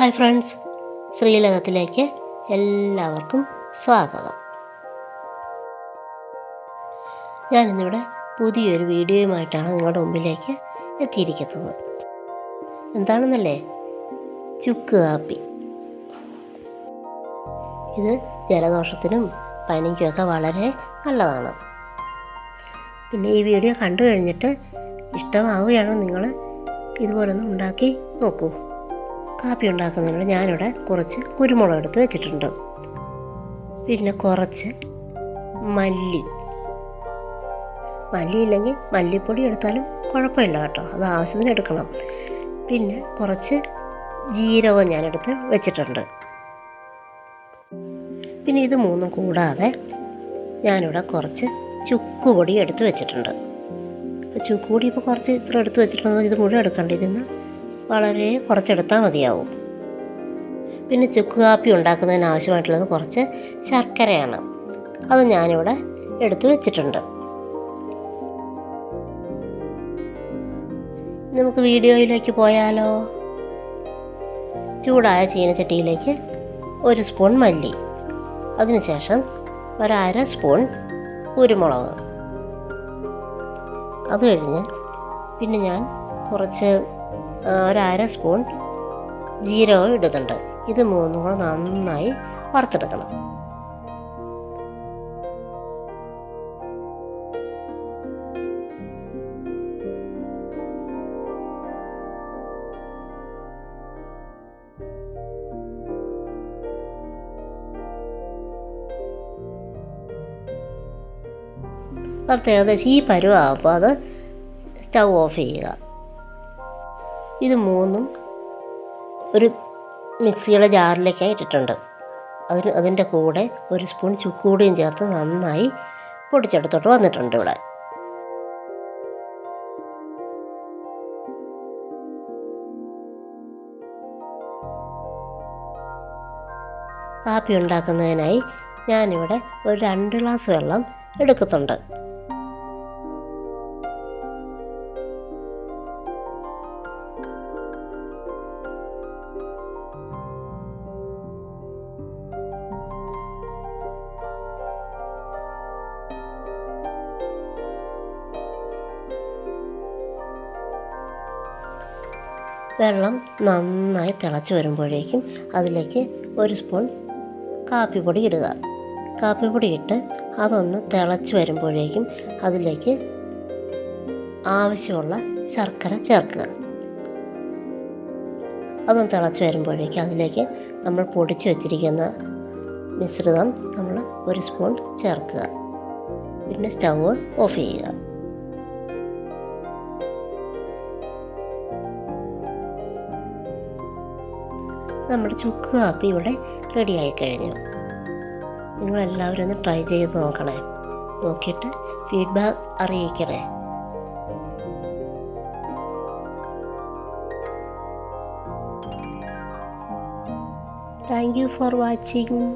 Hi friends ശ്രീലകത്തിലേക്ക് എല്ലാവർക്കും സ്വാഗതം. ഞാനിന്നിവിടെ പുതിയൊരു വീഡിയോയുമായിട്ടാണ് നിങ്ങളുടെ മുമ്പിലേക്ക് എത്തിയിരിക്കുന്നത്. എന്താണെന്നല്ലേ? ചുക്ക് കാപ്പി. ഇത് ജലദോഷത്തിനും പനിക്കുമൊക്കെ വളരെ നല്ലതാണ്. പിന്നെ ഈ വീഡിയോ കണ്ടു കഴിഞ്ഞിട്ട് ഇഷ്ടമാവുകയാണോ നിങ്ങൾ ഇതുപോലൊന്ന് ഉണ്ടാക്കി നോക്കൂ. കാപ്പി ഉണ്ടാക്കുന്നതിന് ഞാനിവിടെ കുറച്ച് കുരുമുളക് എടുത്ത് വെച്ചിട്ടുണ്ട്. പിന്നെ കുറച്ച് മല്ലി. മല്ലി ഇല്ലെങ്കിൽ മല്ലിപ്പൊടി എടുത്താലും കുഴപ്പമില്ല കേട്ടോ. അത് ആവശ്യത്തിന് എടുക്കണം. പിന്നെ കുറച്ച് ജീരകം ഞാനെടുത്ത് വെച്ചിട്ടുണ്ട്. പിന്നെ ഇത് മൂന്നും കൂടാതെ ഞാനിവിടെ കുറച്ച് ചുക്കുപൊടി എടുത്ത് വെച്ചിട്ടുണ്ട്. ചുക്കുപൊടി ഇപ്പോൾ കുറച്ച് ഇത്ര എടുത്ത് വെച്ചിട്ടുണ്ടെന്ന് ഇത് മുഴുവൻ എടുക്കണ്ട. ഇതിന്ന് വളരെ കുറച്ചെടുത്താൽ മതിയാവും. പിന്നെ ചുക്ക് കാപ്പി ഉണ്ടാക്കുന്നതിന് ആവശ്യമായിട്ടുള്ളത് കുറച്ച് ശർക്കരയാണ്. അത് ഞാനിവിടെ എടുത്തു വെച്ചിട്ടുണ്ട്. നമുക്ക് വീഡിയോയിലേക്ക് പോയാലോ? ചൂടായ ചീനച്ചട്ടിയിലേക്ക് ഒരു സ്പൂൺ മല്ലി. അതിനുശേഷം ഒരര സ്പൂൺ കുരുമുളക്. അത് കഴിഞ്ഞ് പിന്നെ ഞാൻ കുറച്ച് ഒരര സ്പൂൺ ജീരകം ഇടുന്നുണ്ട്. ഇത് മൂന്നും കൂടെ നന്നായി വറുത്തെടുക്കണം. വറുത്ത് ഏകദേശം ഈ പരുവാകുമ്പോൾ അത് സ്റ്റൗ ഓഫ് ചെയ്യുക. ഇത് മൂന്നും ഒരു മിക്സിയുടെ ജാറിലേക്കായി ഇട്ടിട്ടുണ്ട്. അതിന് അതിന്റെ കൂടെ ഒരു സ്പൂൺ ചുക്കൂടിയും ചേർത്ത് നന്നായി പൊടിച്ചെടുത്തോട്ട് വന്നിട്ടുണ്ട് ഇവിടെ. കാപ്പി ഉണ്ടാക്കുന്നതിനായി ഞാനിവിടെ ഒരു രണ്ട് ഗ്ലാസ് വെള്ളം എടുക്കുന്നുണ്ട്. വെള്ളം നന്നായി തിളച്ച് വരുമ്പോഴേക്കും അതിലേക്ക് ഒരു സ്പൂൺ കാപ്പിപ്പൊടി ഇടുക. കാപ്പിപ്പൊടി ഇട്ട് അതൊന്ന് തിളച്ച് വരുമ്പോഴേക്കും അതിലേക്ക് ആവശ്യമുള്ള ശർക്കര ചേർക്കുക. അതൊന്ന് തിളച്ച് വരുമ്പോഴേക്കും അതിലേക്ക് നമ്മൾ പൊടിച്ച് വെച്ചിരിക്കുന്ന മിശ്രിതം നമ്മൾ ഒരു സ്പൂൺ ചേർക്കുക. പിന്നെ സ്റ്റൗ ഓഫ് ചെയ്യുക. നമ്മുടെ ചുക്ക് കാപ്പി ഇവിടെ റെഡിയായി കഴിഞ്ഞു. നിങ്ങളെല്ലാവരും ഒന്ന് ട്രൈ ചെയ്ത് നോക്കണേ. നോക്കിയിട്ട് feedback അറിയിക്കണേ. Thank you for watching